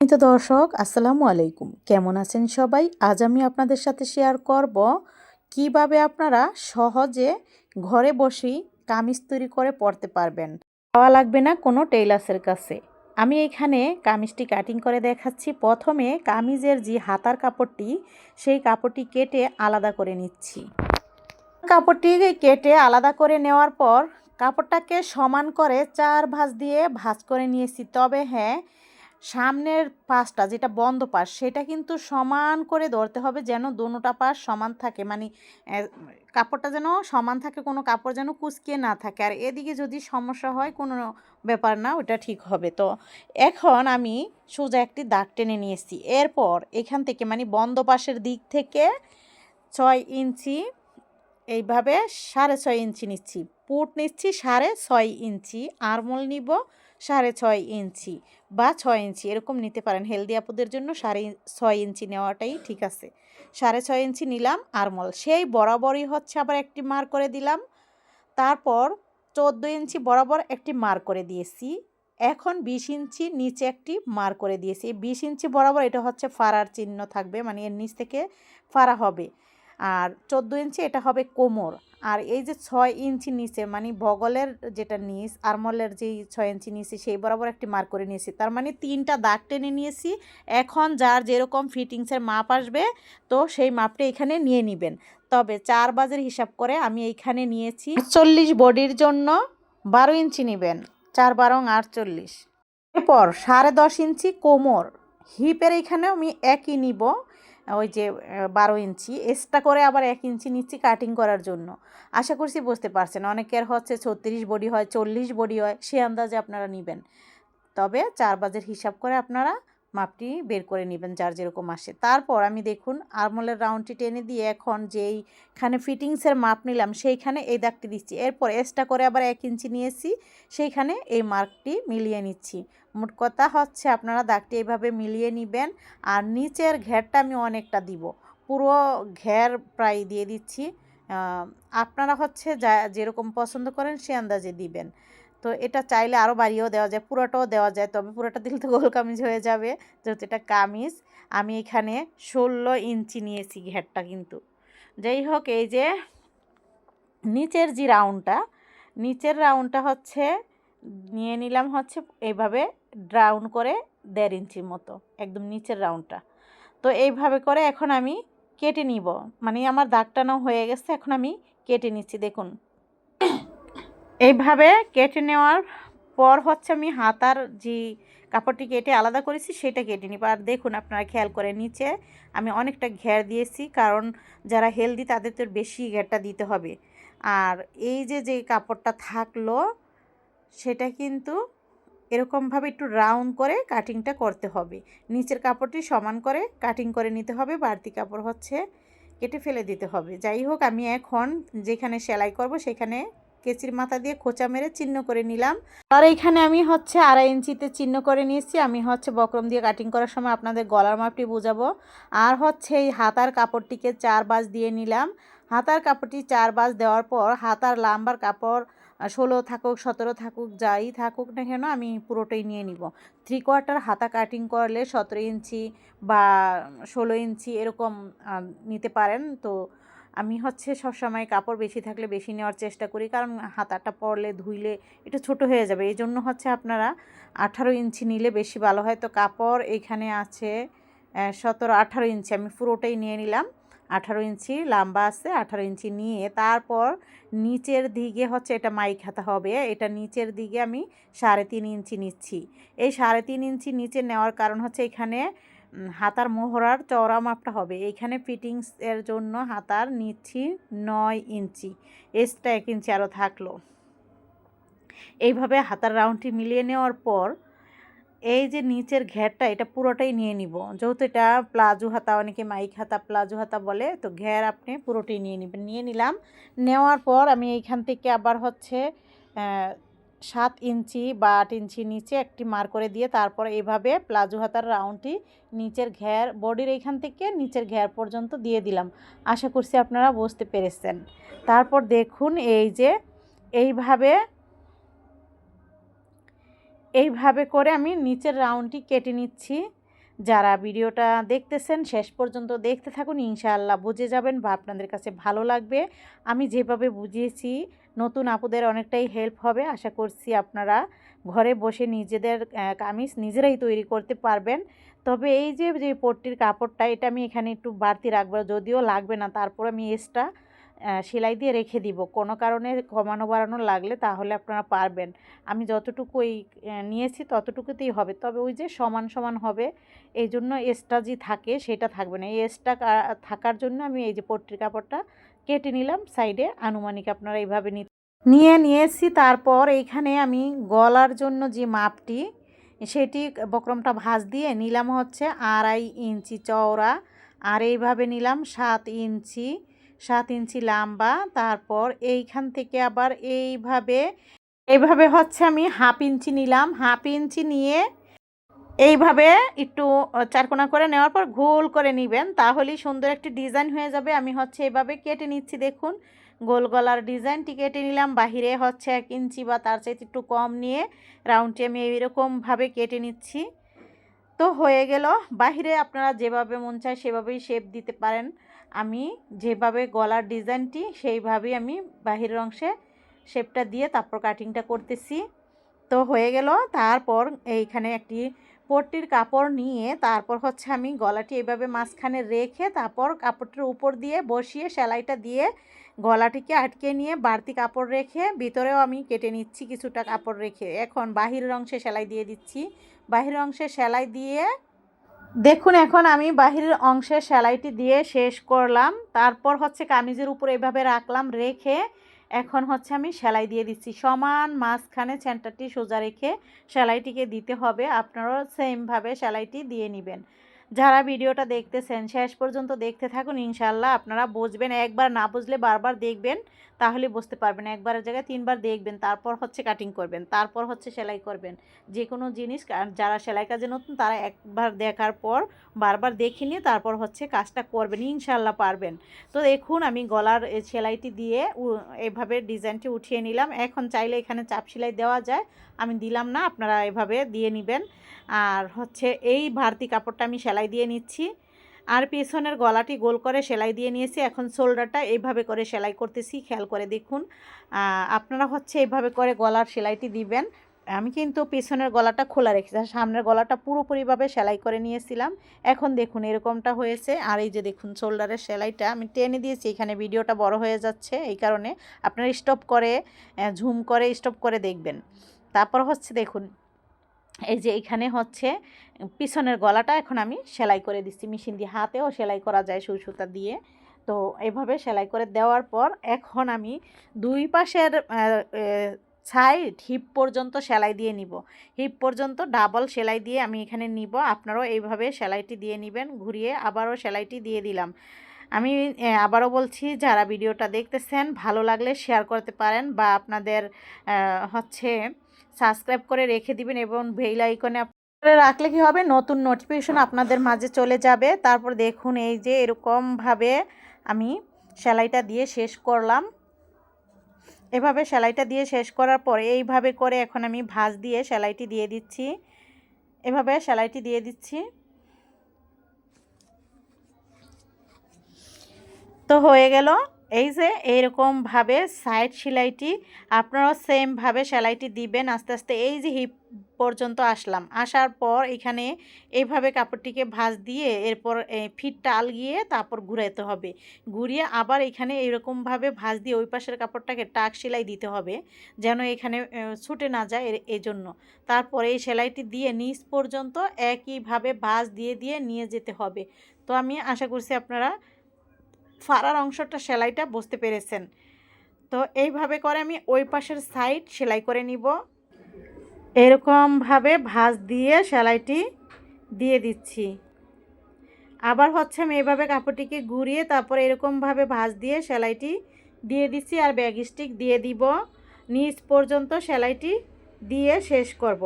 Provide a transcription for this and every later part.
তো দর্শক, আসসালামু আলাইকুম। কেমন আছেন সবাই? আজ আমি আপনাদের সাথে শেয়ার করব কীভাবে আপনারা সহজে ঘরে বসেই কামিজ তৈরি করে পড়তে পারবেন। পাওয়া লাগবে না কোনো টেইলার্সের কাছে। আমি এখানে কামিজটি কাটিং করে দেখাচ্ছি। প্রথমে কামিজের যে হাতার কাপড়টি, সেই কাপড়টি কেটে আলাদা করে নিচ্ছি। কাপড়টি কেটে আলাদা করে নেওয়ার পর, কাপড়টাকে সমান করে চার ভাঁজ দিয়ে ভাঁজ করে নিয়েছি। তবে হ্যাঁ সামনের পাশটা যেটা বন্ধ পাশ, সেটা কিন্তু সমান করে ধরতে হবে যেন দোনোটা পাশ সমান থাকে। মানে কাপড়টা যেন সমান থাকে, কোনো কাপড় যেন কুচকিয়ে না থাকে। আর এদিকে যদি সমস্যা হয়, কোনো ব্যাপার না, ওটা ঠিক হবে। তো এখন আমি সোজা একটি দাগ টেনে নিয়েছি এরপর এখান থেকে মানে বন্ধ পাশের দিক থেকে ছয় ইঞ্চি, এইভাবে সাড়ে ছয় ইঞ্চি নিচ্ছি। পুট নিচ্ছি সাড়ে ছয় ইঞ্চি। আরমোল নিব সাড়ে ছয় ইঞ্চি বা ছয় ইঞ্চি, এরকম নিতে পারেন। হেলদি আপুদের জন্য সাড়ে ছয় ইঞ্চি নেওয়াটাই ঠিক আছে। সাড়ে ছয় ইঞ্চি নিলাম আরমল। সেই বরাবরই হচ্ছে আবার একটি মার করে দিলাম। তারপর চোদ্দ ইঞ্চি বরাবর একটি মার করে দিয়েছি। এখন বিশ ইঞ্চি নিচে একটি মার করে দিয়েছি। বিশ ইঞ্চি বরাবর এটা হচ্ছে ফাড়ার চিহ্ন থাকবে মানে এর নিচ থেকে ফাড়া হবে। আর চোদ্দ ইঞ্চি এটা হবে কোমর। আর এই যে ছয় ইঞ্চি নিচে মানে বগলের যেটা নিচ, আরমলের যেই ছয় ইঞ্চি নিচে, সেই বরাবর একটি মার্ক করে নিয়েছি। তার মানে তিনটা দাগ টেনে নিয়েছি। এখন যার যেরকম ফিটিংসের মাপ আসবে, তো সেই মাপটা এখানে নিয়ে নেবেন। তবে চার বাজের হিসাব করে আমি এইখানে নিয়েছি চল্লিশ বডির জন্য বারো ইঞ্চি নেবেন, চার বারং আটচল্লিশ। এরপর সাড়ে দশ ইঞ্চি কোমর, হিপের এখানেও আমি একই নিব। ওই যে বারো ইঞ্চি। এক্সট্রা করে আবার এক ইঞ্চি নিচ্ছি কাটিং করার জন্য। আশা করছি বুঝতে পারছেন। অনেকের হচ্ছে ছত্রিশ বডি হয়, চল্লিশ বডি হয়, সে আন্দাজে আপনারা নেবেন। তবে চার বাজের হিসাব করে আপনারা মাপটি বের করে নেবেন যার যেরকম আসে। তারপর আমি দেখুন আরমোলের রাউন্ডটি টেনে দিয়ে এখন যেইখানে ফিটিংসের মাপ নিলাম সেইখানে এই দাগটি দিচ্ছি। এরপর এক্সট্রা করে আবার এক ইঞ্চি নিয়েছি, সেইখানে এই মার্কটি মিলিয়ে নিচ্ছি। মোট কথা হচ্ছে আপনারা দাগটি এইভাবে মিলিয়ে নেবেন আর নিচের ঘেরটা আমি অনেকটা দিব। পুরো ঘের প্রায় দিয়ে দিচ্ছি। আপনারা হচ্ছে যা যেরকম পছন্দ করেন সে আন্দাজে দিবেন। তো এটা চাইলে আরও বাড়িয়েও দেওয়া যায়, পুরোটাও দেওয়া যায়। তবে পুরোটা দিলে তো গোল কামিজ হয়ে যাবে, যেহেতু এটা কামিজ। আমি এখানে ষোলো ইঞ্চি নিয়েছি ঘেরটা কিন্তু। যাই হোক, এই যে নিচের যে রাউন্ডটা, নিচের রাউন্ডটা হচ্ছে, নিয়ে নিলাম হচ্ছে এইভাবে রাউন্ড করে দেড় ইঞ্চির মতো, একদম নিচের রাউন্ডটা। তো এইভাবে করে এখন আমি কেটে নিব। মানে আমার দাগটানো হয়ে গেছে, এখন আমি কেটে নিচ্ছি, দেখুন। এইভাবে কেটে নেওয়ার পর হচ্ছে আমি হাতার যে কাপড়টি কেটে আলাদা করেছি, সেটা কেটে নিব। আর দেখুন আপনারা খেয়াল করে নিচে আমি অনেকটা ঘের দিয়েছি, কারণ যারা হেলদি তাদের তো বেশি ঘেরটা দিতে হবে। আর এই যে যে কাপড়টা থাকল, সেটা কিন্তু এরকমভাবে একটু রাউন্ড করে কাটিংটা করতে হবে। নিচের কাপড়টি সমান করে কাটিং করে নিতে হবে, বাড়তি কাপড় হচ্ছে কেটে ফেলে দিতে হবে। যাই হোক, আমি এখন যেখানে সেলাই করব, সেখানে কেচির মাথা দিয়ে খোঁচা মেরে চিহ্ন করে নিলাম। আর এইখানে আমি হচ্ছে আড়াই ইঞ্চিতে চিহ্ন করে নিয়েছি। আমি হচ্ছে বক্রম দিয়ে কাটিং করার সময় আপনাদের গলার মাপটি বোঝাবো। আর হচ্ছে এই হাতার কাপড়টিকে চার বাজ দিয়ে নিলাম। হাতার কাপড়টি চার বাজ দেওয়ার পর হাতার লাম্বার কাপড়, ষোলো থাকুক, সতেরো থাকুক, যাই থাকুক না কেন আমি পুরোটাই নিয়ে নিব। থ্রি কোয়ার্টার হাতা কাটিং করলে সতেরো ইঞ্চি বা ষোলো ইঞ্চি এরকম নিতে পারেন। তো আমি হচ্ছে সবসময় কাপড় বেশি থাকলে বেশি নেওয়ার চেষ্টা করি। কারণ হাতাটা পরলে, ধুইলে একটু ছোট হয়ে যাবে। এই জন্য হচ্ছে আপনারা আঠারো ইঞ্চি নিলে বেশি ভালো হয়। তো কাপড় এখানে আছে সতেরো, আঠারো ইঞ্চি। আমি পুরোটাই নিয়ে নিলাম। আঠারো ইঞ্চি লম্বা আছে, আঠারো ইঞ্চি নিয়ে তারপর নিচের দিকে হচ্ছে এটা মাইক হাতা হবে। এটা নিচের দিকে আমি সাড়ে তিন ইঞ্চি নিচ্ছি। এই সাড়ে তিন ইঞ্চি নিচে নেওয়ার কারণ হচ্ছে এখানে হাতার মোহরার চওড়া মাপটা হবে। এইখানে ফিটিংসের জন্য হাতার নিচ্ছি নয় ইঞ্চি এক্সট্রা এক ইঞ্চি আরও থাকল। এইভাবে হাতার রাউন্ডটি মিলিয়ে নেওয়ার পর এই যে নিচের ঘেরটা, এটা পুরোটাই নিয়ে নিব। যেহেতু এটা প্লাজো হাতা, অনেকে মাইক হাতা, প্লাজো হাতা বলে, তো ঘের আপনি পুরোটাই নিয়ে নেবেন। নিয়ে নিলাম। নেওয়ার পর আমি এইখান থেকে আবার হচ্ছে সাত ইঞ্চি বা আট ইঞ্চি নিচে একটি মার করে দিয়ে তারপর এইভাবে প্লাজো হাতার রাউন্ডটি নিচের ঘের, বডির এইখান থেকে নিচের ঘের পর্যন্ত দিয়ে দিলাম। আশা করছি আপনারা বুঝতে পেরেছেন। তারপর দেখুন এই যে এইভাবে এইভাবে করে আমি নিচের রাউন্ডটি কেটে নিচ্ছি। যারা ভিডিওটা দেখতেছেন, শেষ পর্যন্ত দেখতে থাকুন, ইনশাআল্লাহ বুঝে যাবেন বা আপনাদের কাছে ভালো লাগবে। আমি যেভাবে বুঝিয়েছি নতুন আপুদের অনেকটাই হেল্প হবে। আশা করছি আপনারা ঘরে বসে নিজেদের কামিজ নিজেরাই তৈরি করতে পারবেন। তবে এই যে যে পট্টির কাপড়টা, এটা আমি এখানে একটু বাড়তি রাখব, যদিও লাগবে না, তারপর আমি এক্সট্রা সেলাই দিয়ে রেখে দিব। কোনো কারণে কমানো বাড়ানো লাগলে তাহলে আপনারা পারবেন। আমি যতটুকু ওই নিয়েছি ততটুকুতেই হবে। তবে ওই যে সমান সমান হবে এই জন্য এক্সট্রা যে থাকে, সেটা থাকবে না। এই এক্সট্রা থাকার জন্য আমি এই যে পট্টির কাপড়টা কেটে নিলাম। সাইডে আনুমানিক আপনারা এইভাবে নিতে নিয়ে নিয়েছি। তারপর এইখানে আমি গলার জন্য যে মাপটি, সেটি বক্রমটা ভাঁজ দিয়ে নিলাম হচ্ছে আড়াই ইঞ্চি চওড়া। আর এইভাবে নিলাম সাত ইঞ্চি সাত ইঞ্চি লম্বা। তারপর এইখান থেকে আবার এইভাবে এইভাবে হচ্ছে আমি হাফ ইঞ্চি নিলাম। হাফ ইঞ্চি নিয়ে এইভাবে একটু চারকোনা করে নেওয়ার পর গোল করে নেবেন। তাহলেই সুন্দর একটি ডিজাইন হয়ে যাবে। আমি হচ্ছে এইভাবে কেটে নিচ্ছি, দেখুন। গোল গলার ডিজাইনটি কেটে নিলাম। বাহিরে হচ্ছে এক ইঞ্চি বা তার চাইতে একটু কম নিয়ে রাউন্ডটি আমি এইরকমভাবে কেটে নিচ্ছি। তো হয়ে গেল। বাহিরে আপনারা যেভাবে মন চায় সেভাবেই শেপ দিতে পারেন। আমি যেভাবে গলার ডিজাইনটি সেইভাবেই আমি বাহিরের অংশে শেপটা দিয়ে তারপর কাটিংটা করতেছি। তো হয়ে গেল। তারপর এইখানে একটি পট্টির কাপড় নিয়ে তারপর হচ্ছে আমি গলাটি এভাবে মাঝখানে রেখে তারপর কাপড়টির উপর দিয়ে বসিয়ে সেলাইটা দিয়ে গলাটিকে আটকে নিয়ে বাড়তি কাপড় রেখে ভিতরেও আমি কেটে নিচ্ছি কিছুটা কাপড় রেখে। এখন বাহিরের অংশে সেলাই দিয়ে দিচ্ছি। বাহিরের অংশে সেলাই দিয়ে দেখুন এখন আমি বাহিরের অংশে সেলাইটি দিয়ে শেষ করলাম। তারপর হচ্ছে কামিজের উপর এভাবে রাখলাম, রেখে এখন হচ্ছে আমি সেলাই দিয়ে দিচ্ছি। সমান মাঝখানে সেন্টারটি সোজা রেখে সেলাইটিকে দিতে হবে। আপনারাও সেমভাবে সেলাইটি দিয়ে নেবেন। যারা ভিডিওটা দেখতেছেন, শেষ পর্যন্ত দেখতে থাকুন ইনশাল্লাহ আপনারা বুঝবেন, একবার না বুঝলে বারবার দেখবেন, তাহলে বুঝতে পারবেন। একবারের জায়গায় তিনবার দেখবেন, তারপর হচ্ছে কাটিং করবেন, তারপর হচ্ছে সেলাই করবেন। যে কোনো জিনিস যারা সেলাই কাজে নতুন, তারা একবার দেখার পর বারবার দেখে নিয়ে তারপর হচ্ছে কাজটা করবেন ইনশাল্লাহ পারবেন। তো দেখুন, আমি গলার সেলাইটি দিয়ে এভাবে ডিজাইনটি উঠিয়ে নিলাম। এখন চাইলে এখানে চাপ সেলাই দেওয়া যায়, আমি দিলাম না, আপনারা এভাবে দিয়ে নেবেন। আর হচ্ছে এই ভারতি কাপড়টা আমি সেলাই দিয়ে নিচ্ছি। আর পেছনের গলাটি গোল করে সেলাই দিয়ে নিয়েছি। এখন শোল্ডারটা এইভাবে করে সেলাই করতেছি। খেয়াল করে দেখুন আপনারা হচ্ছে এইভাবে করে গলার সেলাইটি দিবেন। আমি কিন্তু পেছনের গলাটা খোলা রেখেছি সামনের গলাটা পুরোপুরিভাবে সেলাই করে নিয়েছিলাম। এখন দেখুন এরকমটা হয়েছে। আর এই যে দেখুন শোল্ডারের সেলাইটা, আমি টেনে দিয়েছি, এখানে ভিডিওটা বড় হয়ে যাচ্ছে। এই কারণে আপনারা স্টপ করে ঝুম করে স্টপ করে দেখবেন। তারপর হচ্ছে দেখুন এই যে এখানে হচ্ছে, পিছনের গলাটা এখন আমি সেলাই করে দিচ্ছি। মেশিন দিয়ে হাতেও সেলাই করা যায় সুই সুতা দিয়ে। তো এভাবে সেলাই করে দেওয়ার পর এখন আমি দুই পাশের সাইড হিপ পর্যন্ত সেলাই দিয়ে নিব। হিপ পর্যন্ত ডাবল সেলাই দিয়ে আমি এখানে নিব। আপনারাও এইভাবে সেলাইটি দিয়ে নেবেন, ঘুরিয়ে আবারও সেলাইটি দিয়ে দিলাম। আমি আবারও বলছি, যারা ভিডিওটা দেখতেছেন, ভালো লাগলে শেয়ার করতে পারেন বা আপনাদের হচ্ছে সাবস্ক্রাইব করে রেখে দিবেন এবং বেল আইকনে রাখলে কি হবে? নতুন নোটিফিকেশন আপনাদের মাঝে চলে যাবে। তারপর দেখুন এই যে এরকমভাবে আমি সেলাইটা দিয়ে শেষ করলাম। এভাবে সেলাইটা দিয়ে শেষ করার পরে এইভাবে করে এখন আমি ভাঁজ দিয়ে সেলাইটি দিয়ে দিচ্ছি। এভাবে সেলাইটি দিয়ে দিচ্ছি। তো হয়ে গেল। এই যে এইরকমভাবে সাইড সেলাইটি, আপনারাও সেমভাবে সেলাইটি দিবেন, আস্তে আস্তে এই যে হিপ পর্যন্ত আসলাম। আসার পর এখানে এইভাবে কাপড়টিকে ভাঁজ দিয়ে এরপর ফিটটা আলগিয়ে তারপর ঘুরাইতে হবে। ঘুরিয়ে আবার এখানে এইরকমভাবে ভাঁজ দিয়ে ওই পাশের কাপড়টাকে টাক সেলাই দিতে হবে, যেন এখানে ছুটে না যায় এই জন্য তারপরে এই সেলাইটি দিয়ে নিচ পর্যন্ত একইভাবে ভাঁজ দিয়ে দিয়ে নিয়ে যেতে হবে। তো আমি আশা করছি আপনারা ফাড়ার অংশটা সেলাইটা বুঝতে পেরেছেন। তো এইভাবে করে আমি ওই পাশের সাইড সেলাই করে নিব। এরকমভাবে ভাঁজ দিয়ে সেলাইটি দিয়ে দিচ্ছি। আবার হচ্ছে আমি এভাবে কাপড়টিকে ঘুরিয়ে তারপর এরকমভাবে ভাঁজ দিয়ে সেলাইটি দিয়ে দিচ্ছি আর ব্যাগ স্টিক দিয়ে দিব। নিচ পর্যন্ত সেলাইটি দিয়ে শেষ করব।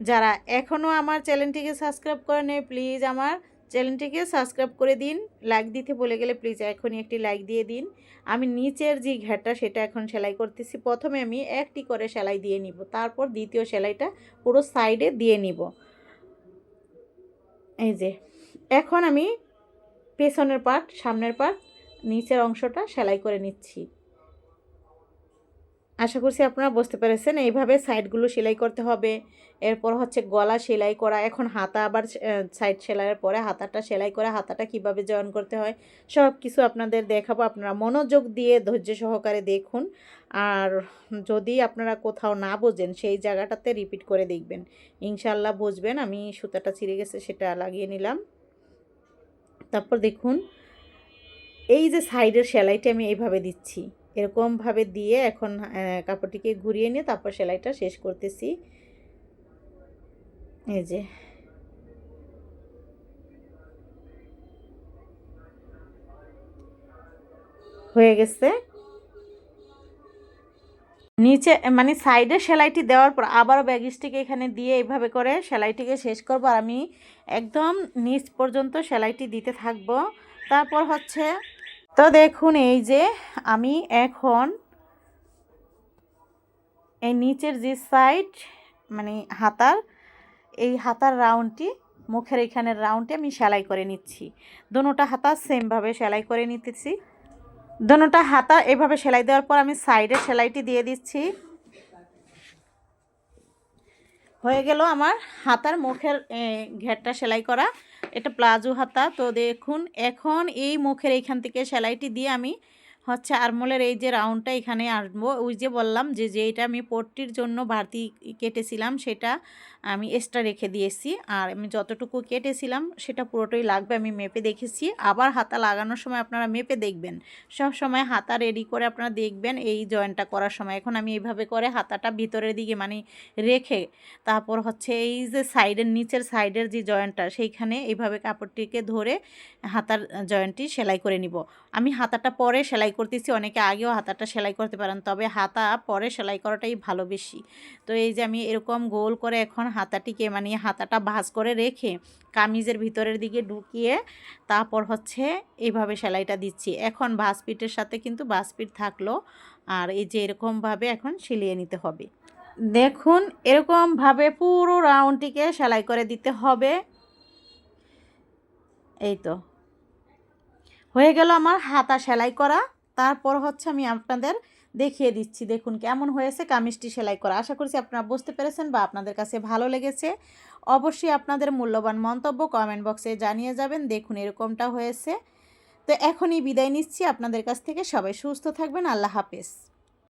যারা এখনও আমার চ্যানেলটিকে সাবস্ক্রাইব করে নেই প্লিজ আমার চ্যানেলটিকে সাবস্ক্রাইব করে দিন লাইক দিতে বলে গেলে প্লিজ এখনই একটি লাইক দিয়ে দিন। আমি নিচের যে ঘেরটা সেটা এখন সেলাই করতেছি। প্রথমে আমি একটি করে সেলাই দিয়ে নিব, তারপর দ্বিতীয় সেলাইটা পুরো সাইডে দিয়ে নিব। এই যে, এখন আমি পেছনের পার্ট সামনের পার্ট নিচের অংশটা সেলাই করে নিচ্ছি। আশা করছি আপনারা বুঝতে পেরেছেন। এইভাবে সাইডগুলো সেলাই করতে হবে। এরপর হচ্ছে গলা সেলাই করা। এখন হাতা আবার সাইড সেলাইয়ের পরে হাতাটা সেলাই করে হাতাটা কীভাবে জয়েন করতে হয় সব কিছু আপনাদের দেখাবো। আপনারা মনোযোগ দিয়ে ধৈর্য সহকারে দেখুন। আর যদি আপনারা কোথাও না বোঝেন, সেই জায়গাটাতে রিপিট করে দেখবেন। ইনশাল্লাহ বুঝবেন, আমি সুতাটা ছিঁড়ে গেছে, সেটা লাগিয়ে নিলাম। তারপর দেখুন, এই যে সাইডের সেলাইটা আমি এইভাবে দিচ্ছি। এরকমভাবে দিয়ে এখন কাপড়টিকে ঘুরিয়ে নিয়ে তারপর সেলাইটা শেষ করতেছি। এই যে। হয়ে গেছে। নিচে মানে সাইডে সেলাইটি দেওয়ার পর আবার ব্যাগিসটিকে এখানে দিয়ে এইভাবে করে সেলাইটিকে শেষ করব আর আমি একদম নিচ পর্যন্ত সেলাইটি দিতে থাকব। তারপর হচ্ছে তো দেখুন, এই যে আমি এখন এই নিচের যে সাইড মানে হাতার, এই হাতার রাউন্ডটি মুখের এখানের রাউন্ডটি আমি সেলাই করে নিচ্ছি। দোনোটা হাতা সেমভাবে সেলাই করে নিতেছি। দোনোটা হাতা এভাবে সেলাই দেওয়ার পর আমি সাইডে সেলাইটি দিয়ে দিচ্ছি। হয়ে গেল আমার হাতার মুখের ঘেরটা সেলাই করা। এটা প্লাজো হাতা। তো দেখুন এখন এই মুখের এইখান থেকে সেলাইটি দিয়ে আমি হচ্ছে আরমোলের এই যে রাউন্ডটা এখানে আসব, ওই যে বললাম যে যেটা আমি পট্টির জন্য বাড়তি কেটেছিলাম সেটা আমি এক্সট্রা রেখে দিয়েছি। আর আমি যতটুকু কেটেছিলাম সেটা পুরোটাই লাগবে আমি মেপে দেখেছি। আবার হাতা লাগানোর সময় আপনারা মেপে দেখবেন। সব সময় হাতা রেডি করে আপনারা দেখবেন এই জয়েন্টটা করার সময়। এখন আমি এইভাবে করে হাতাটা ভিতরের দিকে মানে রেখে তারপর হচ্ছে এই যে সাইডের নিচের সাইডের যে জয়েন্টটা সেইখানে এইভাবে কাপড়টিকে ধরে হাতার জয়েন্টটি সেলাই করে নিব। আমি হাতাটা পরে সেলাই করতেছি, অনেকে আগেও হাতাটা সেলাই করতে পারেন, তবে হাতা পরে সেলাই করাটাই ভালো বেশি। তো এই যে আমি এরকম গোল করে এখন হাতাটিকে মানে হাতাটা ভাঁজ করে রেখে কামিজের ভিতরের দিকে ঢুকিয়ে তারপর হচ্ছে এইভাবে সেলাইটা দিচ্ছি। এখন ভাঁজপিটের সাথে কিন্তু ভাঁজপিট থাকল, আর এই যে এরকমভাবে এখন সিলিয়ে নিতে হবে। দেখুন, এরকমভাবে পুরো রাউন্ডটিকে সেলাই করে দিতে হবে। এই তো। হয়ে গেল আমার হাতা সেলাই করা। তারপর হচ্ছে আমি আপনাদের দেখিয়ে দিচ্ছি। দেখুন কেমন হয়েছে কামিজটি সেলাই করা। আশা করছি আপনারা বুঝতে পেরেছেন বা আপনাদের কাছে ভালো লেগেছে। অবশ্যই আপনাদের মূল্যবান মন্তব্য কমেন্ট বক্সে জানিয়ে যাবেন। দেখুন এরকমটা হয়েছে। তো এখনই বিদায় নিচ্ছি। আপনাদের কাছ থেকে সবাই সুস্থ থাকবেন। আল্লাহ হাফেজ।